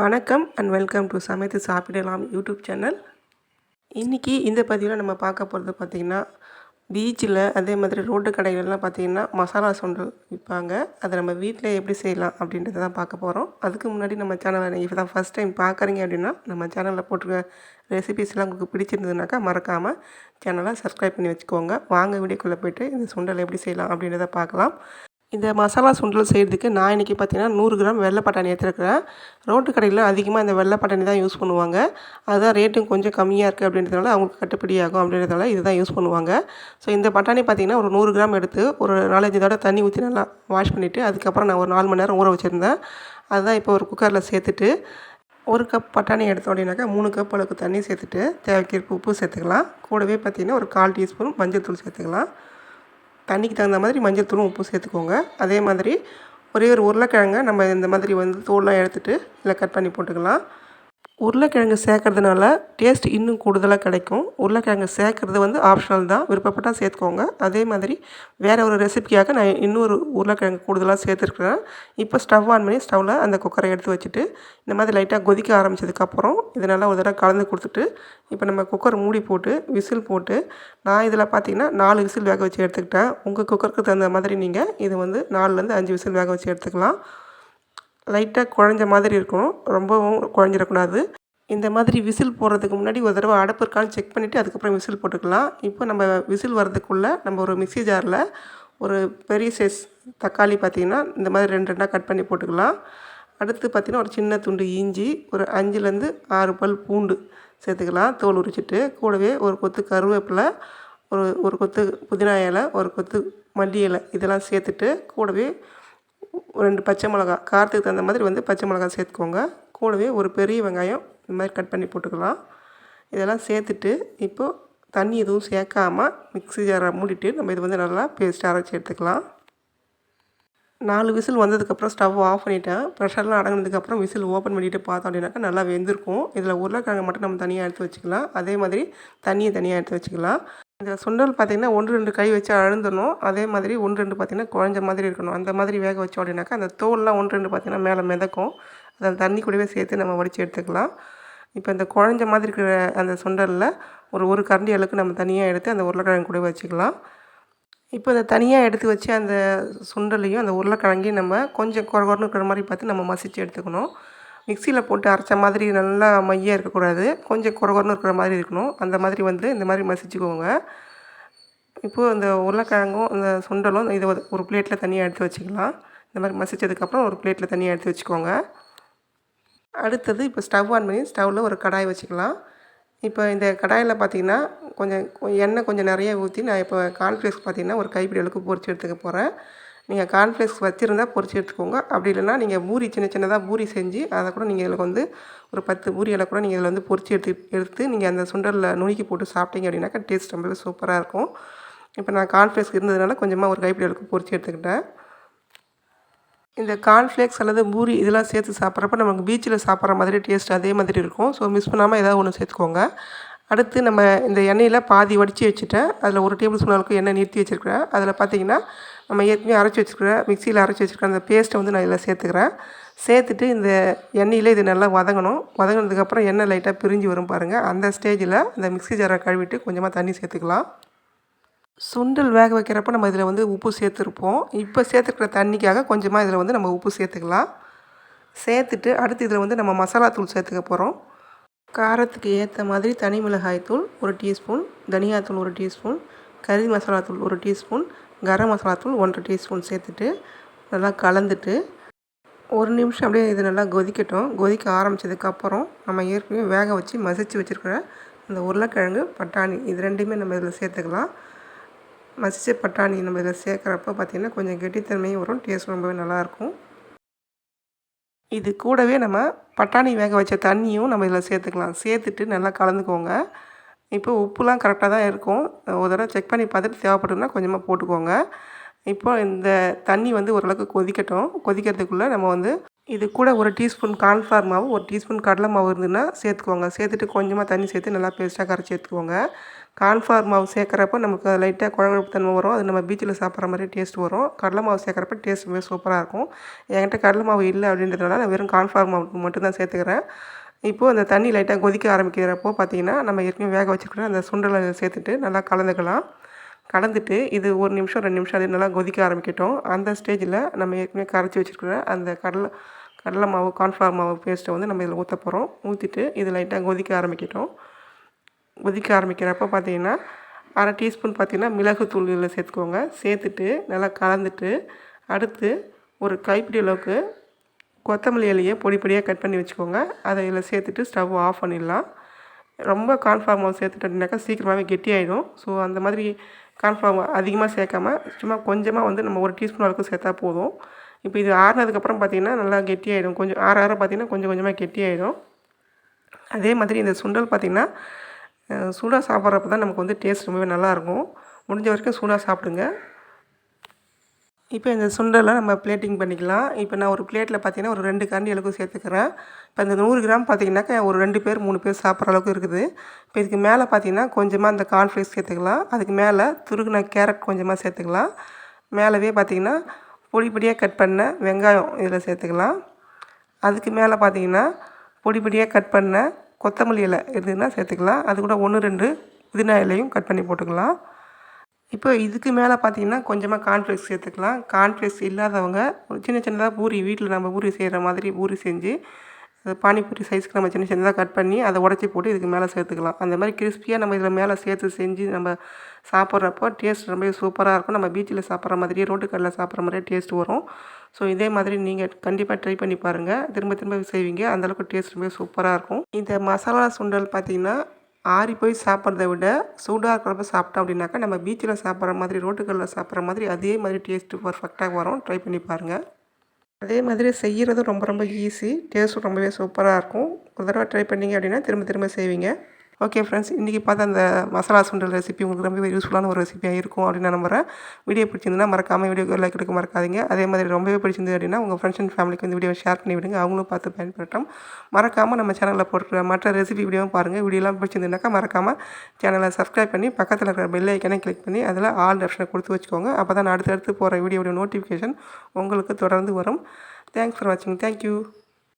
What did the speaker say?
வணக்கம் and welcome to சமைத்து சாப்பிடலாம் யூடியூப் சேனல். இன்றைக்கி இந்த பதிவில் நம்ம பார்க்க போகிறது பார்த்திங்கன்னா பீச்சில் அதே மாதிரி ரோட்டு கடைகள்லாம் பார்த்திங்கன்னா மசாலா சுண்டல் விற்பாங்க. அதை நம்ம வீட்டில் எப்படி செய்யலாம் அப்படின்றத தான் பார்க்க போகிறோம் அதுக்கு முன்னாடி நம்ம சேனலை நீங்கள் இப்போ தான் ஃபஸ்ட் டைம் பார்க்குறீங்க அப்படின்னா நம்ம சேனலில் போட்டிருக்க ரெசிபிஸ்லாம் உங்களுக்கு பிடிச்சிருந்ததுனாக்கா மறக்காமல் சேனலை சப்ஸ்கிரைப் பண்ணி வச்சுக்கோங்க. வாங்க வீடியோக்குள்ளே போய்ட்டு இந்த சுண்டல் எப்படி செய்யலாம் அப்படின்றத பார்க்கலாம். இந்த மசாலா சுண்டல் செய்கிறதுக்கு நான் இன்றைக்கி பார்த்தீங்கன்னா நூறு கிராம் வெள்ளை பட்டாணி எடுத்துருக்கிறேன். ரோட்டு கடையில் அதிகமாக இந்த வெள்ளை பட்டாணி தான் யூஸ் பண்ணுவாங்க. அதுதான் ரேட்டும் கொஞ்சம் கம்மியாக இருக்குது அப்படின்றதுனால அவங்களுக்கு கட்டுப்படி ஆகும் அப்படின்றதுனால இது தான் யூஸ் பண்ணுவாங்க. ஸோ இந்த பட்டாணி பார்த்திங்கன்னா ஒரு நூறு கிராம் எடுத்து ஒரு நாலஞ்சு தடவை தண்ணி ஊற்றி நல்லா வாஷ் பண்ணிவிட்டு அதுக்கப்புறம் நான் ஒரு நாலு மணி நேரம் ஊற வச்சுருந்தேன். அதுதான் இப்போ ஒரு குக்கரில் சேர்த்துட்டு ஒரு கப் பட்டாணி எடுத்தோம் அப்படின்னாக்கா மூணு கப் அளவுக்கு தண்ணி சேர்த்துட்டு தேவைக்கு உப்பு சேர்த்துக்கலாம். கூடவே பார்த்திங்கன்னா ஒரு கால் டீஸ்பூன் மஞ்சள் தூள் சேர்த்துக்கலாம். தண்ணிக்கு தகுந்த மாதிரி மஞ்சள் தூளும் உப்பு சேர்த்துக்கோங்க. அதே மாதிரி ஒரே ஒரு உருளைக்கிழங்க நம்ம இந்த மாதிரி வந்து தோல்லாம் எடுத்துகிட்டு இல்லை கட் பண்ணி போட்டுக்கலாம். உருளைக்கிழங்கு சேர்க்கறதுனால டேஸ்ட் இன்னும் கூடுதலாக கிடைக்கும். உருளைக்கிழங்கு சேர்க்குறது வந்து ஆப்ஷனல் தான். விருப்பப்பட்டால் சேர்த்துக்கோங்க. அதே மாதிரி வேறு ஒரு ரெசிபிக்காக நான் இன்னொரு உருளைக்கிழங்கு கூடுதலாக சேர்த்துருக்குறேன். இப்போ ஸ்டவ் ஆன் பண்ணி ஸ்டவ்வில் அந்த குக்கரை எடுத்து வச்சுட்டு இந்த மாதிரி லைட்டாக கொதிக்க ஆரம்பித்ததுக்கப்புறம் இதை நல்லா ஒரு தடவை கலந்து கொடுத்துட்டு இப்போ நம்ம குக்கர் மூடி போட்டு விசில் போட்டு நான் இதில் பார்த்தீங்கன்னா நாலு விசில் வேக வச்சு எடுத்துக்கிட்டேன். உங்கள் குக்கருக்கு தகுந்த மாதிரி நீங்கள் இது வந்து நாலுலேருந்து அஞ்சு விசில் வேக வச்சு எடுத்துக்கலாம். லைட்டாக குழஞ்ச மாதிரி இருக்கணும். ரொம்பவும் குழஞ்சிடக்கூடாது. இந்த மாதிரி விசில் போடுறதுக்கு முன்னாடி ஒரு தடவை அடப்பு இருக்கான்னு செக் பண்ணிவிட்டு அதுக்கப்புறம் விசில் போட்டுக்கலாம். இப்போ நம்ம விசில் வர்றதுக்குள்ளே நம்ம ஒரு மிக்சி ஜாரில் ஒரு பெரிய சைஸ் தக்காளி பார்த்திங்கன்னா இந்த மாதிரி ரெண்டு ரெண்டாக கட் பண்ணி போட்டுக்கலாம். அடுத்து பார்த்திங்கன்னா ஒரு சின்ன துண்டு இஞ்சி ஒரு அஞ்சுலேருந்து ஆறு பல் பூண்டு சேர்த்துக்கலாம். தோல் உரிச்சிட்டு கூடவே ஒரு கொத்து கருவேப்பிலை ஒரு ஒரு கொத்து புதினா இலை ஒரு கொத்து மல்லி இலை இதெல்லாம் சேர்த்துட்டு கூடவே ரெண்டு பச்சை மிளகா காரத்துக்கு தகுந்த மாதிரி வந்து பச்சை மிளகா சேர்த்துக்கோங்க. கூடவே ஒரு பெரிய வெங்காயம் இந்த மாதிரி கட் பண்ணி போட்டுக்கலாம். இதெல்லாம் சேர்த்துட்டு இப்போது தண்ணி எதுவும் சேர்க்காமல் மிக்ஸி ஜாரை மூடிட்டு நம்ம இது வந்து நல்லா பேஸ்ட் அரைச்சி எடுத்துக்கலாம். நாலு விசில் வந்ததுக்கப்புறம் ஸ்டவ் ஆஃப் பண்ணிவிட்டேன் ப்ரெஷர்லாம் அடங்கினதுக்கப்புறம் விசில் ஓப்பன் பண்ணிவிட்டு பார்த்தோம் அப்படின்னாக்கா நல்லா வெந்திருக்கும். இதில் உருளைக்கிழங்கு மட்டும் நம்ம தனியாக எடுத்து வச்சுக்கலாம். அதே மாதிரி தண்ணியை தனியாக எடுத்து வச்சுக்கலாம். இந்த சுண்டல் பார்த்திங்கன்னா ஒன்று ரெண்டு கை வச்சு அழுந்தணும். அதே மாதிரி ஒன்று ரெண்டு பார்த்திங்கன்னா குழஞ்ச மாதிரி இருக்கணும். அந்த மாதிரி வேக வச்சோம் அப்படின்னாக்கா அந்த தோல்லாம் ஒன்று ரெண்டு பார்த்திங்கன்னா மேலே மிதக்கும். அதை தண்ணி கூடவே சேர்த்து நம்ம வடித்து எடுத்துக்கலாம். இப்போ இந்த குழஞ்ச மாதிரி இருக்கிற அந்த சுண்டலில் ஒரு ஒரு கரண்டி அளவுக்கு நம்ம தனியாக எடுத்து அந்த உருளைக்கிழங்கு கூட வச்சுக்கலாம். இப்போ இந்த தனியாக எடுத்து வச்சு அந்த சுண்டலையும் அந்த உருளைக்கிழங்கையும் நம்ம கொஞ்சம் குறை குறன்னு இருக்கிற மாதிரி பார்த்து நம்ம மசித்து எடுத்துக்கணும். மிக்சியில் போட்டு அரைச்ச மாதிரி நல்லா மையாக இருக்கக்கூடாது. கொஞ்சம் குறை இருக்கிற மாதிரி இருக்கணும். அந்த மாதிரி வந்து இந்த மாதிரி மசிச்சுக்கோங்க. இப்போது இந்த உருளைக்கிழங்கும் இந்த சுண்டலும் இதை ஒரு பிளேட்டில் தனியாக எடுத்து வச்சுக்கலாம். இந்த மாதிரி மசித்ததுக்கப்புறம் ஒரு பிளேட்டில் தனியாக எடுத்து வச்சுக்கோங்க. அடுத்தது இப்போ ஸ்டவ் ஆன் பண்ணி ஸ்டவ்வில் ஒரு கடாய் வச்சுக்கலாம். இப்போ இந்த கடாயில் பார்த்திங்கன்னா கொஞ்சம் எண்ணெய் கொஞ்சம் நிறைய ஊற்றி நான் இப்போ கார்ன்ஃப்ளேக்ஸ் பார்த்திங்கன்னா ஒரு கைப்பிடி அளவுக்கு பொறிச்சு எடுத்துக்க போகிறேன் நீங்கள் கார்ன்ஃப்ளேக்ஸ் வச்சுருந்தா பொறிச்சு எடுத்துக்கோங்க. அப்படி இல்லைனா நீங்கள் பூரி சின்ன சின்னதாக பூரி செஞ்சு அதை கூட நீங்கள் இதில் வந்து ஒரு பத்து பூரியெல்லாம் கூட நீங்கள் இதில் வந்து பொறிச்சு எடுத்து எடுத்து நீங்கள் அந்த சுண்டலில் நுணுக்கி போட்டு சாப்பிட்டீங்க அப்படின்னாக்கா டேஸ்ட் ரொம்பவே சூப்பராக இருக்கும். இப்போ நான் கார்ன்ஃப்ளேக்ஸ் இருந்ததுனால கொஞ்சமாக ஒரு கைப்பிடி அளவுக்கு பொறிச்சு எடுத்துக்கிட்டேன். இந்த கார்ன்ஃப்ளேக்ஸ் அல்லது பூரி இதெல்லாம் சேர்த்து சாப்பிட்றப்ப நமக்கு பீச்சில் சாப்பிட்ற மாதிரி டேஸ்ட் அதே மாதிரி இருக்கும். ஸோ மிஸ் பண்ணாமல் ஏதாவது ஒன்று சேர்த்துக்கோங்க. அடுத்து நம்ம இந்த எண்ணெயில் பாதி வடித்து வச்சுட்டேன். அதில் ஒரு டேபிள் ஸ்பூன் அளவுக்கு எண்ணெய் நிறுத்தி வச்சுருக்கிறேன். அதில் பார்த்திங்கன்னா நம்ம ஏற்கனவே அரைச்சி வச்சுருக்கிறேன் மிக்சியில் அரைச்சி வச்சுருக்க அந்த பேஸ்ட்டை வந்து நான் இதில் சேர்த்துக்கிறேன். சேர்த்துட்டு இந்த எண்ணெயில் இது நல்லா வதங்கணும். வதங்கினதுக்கப்புறம் எண்ணெய் லைட்டாக பிரிஞ்சு வரும் பாருங்கள் அந்த ஸ்டேஜில் இந்த மிக்சி ஜாரை கழுவிட்டு கொஞ்சமாக தண்ணி சேர்த்துக்கலாம். சுண்டல் வேக வைக்கிறப்ப நம்ம இதில் வந்து உப்பு சேர்த்துருப்போம். இப்போ சேர்த்துருக்கிற தண்ணிக்காக கொஞ்சமாக இதில் வந்து நம்ம உப்பு சேர்த்துக்கலாம். சேர்த்துட்டு அடுத்து இதில் வந்து நம்ம மசாலா தூள் சேர்த்துக்க போகிறோம் காரத்துக்கு ஏற்ற மாதிரி தனி மிளகாய் தூள் ஒரு டீஸ்பூன் தனியாத்தூள் ஒரு டீஸ்பூன் கறி மசாலா தூள் ஒரு டீஸ்பூன் கரம் மசாலா தூள் ஒன்றரை டீஸ்பூன் சேர்த்துட்டு நல்லா கலந்துட்டு ஒரு நிமிஷம் அப்படியே இது நல்லா கொதிக்கட்டும். கொதிக்க ஆரம்பித்ததுக்கப்புறம் நம்ம ஏற்கனவே வேக வச்சு மசிச்சு வச்சுருக்கிற இந்த உருளைக்கிழங்கு பட்டாணி இது ரெண்டுமே நம்ம இதில் சேர்த்துக்கலாம். மசித்த பட்டாணி நம்ம இதில் சேர்க்குறப்ப பார்த்திங்கன்னா கொஞ்சம் கெட்டித்தன்மையும் வரும் டேஸ்ட் ரொம்பவே நல்லாயிருக்கும். இது கூடவே நம்ம பட்டாணி வேக வச்ச தண்ணியும் நம்ம இதில் சேர்த்துக்கலாம். சேர்த்துட்டு நல்லா கலந்துக்கோங்க. இப்போ உப்புலாம் கரெக்டாக தான் இருக்கும். ஒரு தடவை செக் பண்ணி பார்த்துட்டு தேவைப்படுதுன்னா கொஞ்சமாக போட்டுக்கோங்க. இப்போ இந்த தண்ணி வந்து ஓரளவுக்கு கொதிக்கட்டும். கொதிக்கிறதுக்குள்ளே நம்ம வந்து இது கூட ஒரு டீஸ்பூன் கார்ன்ஃப்ளவர் மாவு ஒரு டீஸ்பூன் கடலை மாவு இருந்ததுன்னா சேர்த்துக்கோங்க. சேர்த்துட்டு கொஞ்சமாக தண்ணி சேர்த்து நல்லா பேஸ்ட்டாக கரைச்சி எடுத்துக்கோங்க. கால்ஃபார் மாவு சேர்க்குறப்ப நமக்கு லைட்டாக குழம்பு தன்மை வரும். அது நம்ம பீச்சில் சாப்பிட்ற மாதிரி டேஸ்ட் வரும். கடலை மாவு சேர்க்குறப்ப டேஸ்ட் சூப்பராக இருக்கும். என்கிட்ட கடலை மாவு இல்லை அப்படின்றதுனால நான் வெறும் கால்ஃபார் மாவு மட்டும்தான் சேர்த்துக்கிறேன். இப்போது அந்த தண்ணி லைட்டாக கொதிக்க ஆரம்பிக்கிறப்போ பார்த்தீங்கன்னா நம்ம ஏற்கனவே வேக வச்சுருக்கிற அந்த சுண்டலை சேர்த்துட்டு நல்லா கலந்துக்கலாம். கலந்துட்டு இது ஒரு நிமிஷம் ரெண்டு நிமிஷம் அது நல்லா கொதிக்க ஆரம்பிக்கட்டும். அந்த ஸ்டேஜில் நம்ம ஏற்கனவே கரைச்சி வச்சுருக்கிற அந்த கடலை கடலை மாவு கார்ன்ஃப்ளவர் மாவு பேஸ்ட்டை வந்து நம்ம இதில் ஊற்ற போகிறோம் ஊற்றிட்டு இது லைட்டாக கொதிக்க ஆரம்பிக்கட்டும். கொதிக்க ஆரம்பிக்கிறப்ப பார்த்தீங்கன்னா அரை டீஸ்பூன் பார்த்தீங்கன்னா மிளகுத்தூள் இதில் சேர்த்துக்கோங்க. சேர்த்துட்டு நல்லா கலந்துட்டு அடுத்து ஒரு கைப்பிடி அளவுக்கு கொத்தமல்லி இலையை பொடி பொடியாக கட் பண்ணி வச்சுக்கோங்க. அதை இதில் சேர்த்துட்டு ஸ்டவ் ஆஃப் பண்ணிடலாம். ரொம்ப கார்ன்ஃப்ளவர் மாவு சேர்த்துட்டோம்னாக்கா சீக்கிரமாகவே கெட்டியாயிடும். ஸோ அந்த மாதிரி கார்ன்ஃப்ளவர் அதிகமாக சேர்க்காம சும்மா கொஞ்சமாக வந்து நம்ம ஒரு டீஸ்பூன் அளவுக்கு சேர்த்தா போதும். இப்போ இது ஆறுனதுக்கப்புறம் பார்த்திங்கன்னா நல்லா கெட்டியாயிடும். கொஞ்சம் ஆற ஆற பார்த்திங்கன்னா கொஞ்சம் கொஞ்சமாக கெட்டியாயிடும். அதே மாதிரி இந்த சுண்டல் பார்த்திங்கன்னா சூடாக சாப்பிட்றப்ப தான் நமக்கு வந்து டேஸ்ட் ரொம்பவே நல்லாயிருக்கும். முடிஞ்ச வரைக்கும் சூடாக சாப்பிடுங்க. இப்போ இந்த சுண்டலை நம்ம பிளேட்டிங் பண்ணிக்கலாம். இப்போ நான் ஒரு பிளேட்டில் பார்த்தீங்கன்னா ஒரு ரெண்டு கரண்டி அளவுக்கு சேர்த்துக்கிறேன். இப்போ இந்த நூறு கிராம் பார்த்தீங்கன்னாக்கா ஒரு ரெண்டு பேர் மூணு பேர் சாப்பிட்ற அளவுக்கு இருக்குது. இப்போ இதுக்கு மேலே பார்த்தீங்கன்னா கொஞ்சமாக அந்த கார்ன்ஃப்ளேக்ஸ் சேர்த்துக்கலாம். அதுக்கு மேலே துருகுன கேரட் கொஞ்சமாக சேர்த்துக்கலாம். மேலவே பார்த்திங்கன்னா பொடி பொடியாக கட் பண்ண வெங்காயம் இதில் சேர்த்துக்கலாம். அதுக்கு மேலே பார்த்தீங்கன்னா பொடி பொடியாக கட் பண்ண கொத்தமல்லி இலை இருந்ததுன்னா சேர்த்துக்கலாம். அது கூட ஒன்று ரெண்டு புதினா இலையும் கட் பண்ணி போட்டுக்கலாம். இப்போ இதுக்கு மேலே பார்த்தீங்கன்னா கொஞ்சமாக கார்ன்ஃப்ளெக்ஸ் சேர்த்துக்கலாம். கார்ன்ஃப்ளெக்ஸ் இல்லாதவங்க சின்ன சின்னதாக பூரி வீட்டில் நம்ம பூரி செய்கிற மாதிரி பூரி செஞ்சு பானிபூரி சைஸ்க்கு நம்ம சின்ன சின்னதாக கட் பண்ணி அதை உடச்சி போட்டு இதுக்கு மேலே சேர்த்துக்கலாம். அந்த மாதிரி கிறிஸ்பியாக நம்ம இதில் மேலே சேர்த்து செஞ்சு நம்ம சாப்பிட்றப்போ டேஸ்ட் ரொம்ப சூப்பராக இருக்கும். நம்ம பீச்சில் சாப்பிட்ற மாதிரியே ரோட்டு கடையில் சாப்பிட்ற மாதிரியே டேஸ்ட் வரும். ஸோ இதே மாதிரி நீங்கள் கண்டிப்பாக ட்ரை பண்ணி பாருங்கள் திரும்ப திரும்ப செய்வீங்க. அந்தளவுக்கு டேஸ்ட் ரொம்ப சூப்பராக இருக்கும். இந்த மசாலா சுண்டல் பார்த்திங்கன்னா ஆறி போய் சாப்பிட்றத விட சூடாக இருக்கிறப்ப சாப்பிட்டோம் அப்படின்னாக்கா நம்ம பீச்சில் சாப்பிட்ற மாதிரி ரோட்டுகளில் சாப்பிட்ற மாதிரி அதே மாதிரி டேஸ்ட்டு பர்ஃபெக்டாக வரும். ட்ரை பண்ணி பாருங்கள் அதே மாதிரி செய்கிறதும் ரொம்ப ரொம்ப ஈஸி டேஸ்ட்டும் ரொம்பவே சூப்பராக இருக்கும். ஒரு தடவை ட்ரை பண்ணிங்க அப்படின்னா திரும்ப திரும்ப செய்வீங்க. ஓகே ஃப்ரெண்ட்ஸ் இன்றைக்கி பார்த்த அந்த மசாலா சுண்டல் ரெசிபி உங்களுக்கு ரொம்பவே யூஸ்ஃபுல்லான ஒரு ரெசிபியாக இருக்கும் அப்படின்னு நான் நம்புகிறேன் வீடியோ பிடிச்சிருந்தனா மறக்காமல் வீடியோ லைக் எடுக்க மறக்காதீங்க. அதே மாதிரி ரொம்பவே பிடிச்சிருந்தது அப்படின்னா உங்கள் ஃப்ரெண்ட்ஸ் அண்ட் ஃபேமிலிக்கு வந்து வீடியோ ஷேர் பண்ணி விடுங்க. அவங்களும் பார்த்து பயன்படுத்தோம் மறக்காமல் நம்ம சேனலில் போட்டுருக்க மற்ற ரெசிபி வீடியோவும் பாருங்கள் வீடியோலாம் பிடிச்சிருந்தனாக்கா மறக்காமல் சேனலை சப்ஸ்கிரைப் பண்ணி பக்கத்தில் இருக்கிற பெல் ஐக்கனை கிளிக் பண்ணி அதில் ஆல் ஆப்ஷனை கொடுத்து வச்சுக்கோங்க. அப்போ தான் அடுத்தடுத்து போகிற வீடியோட நோட்டிஃபிகேஷன் உங்களுக்கு தொடர்ந்து வரும். தேங்க்ஸ் ஃபார் வாட்சிங் தேங்க்யூ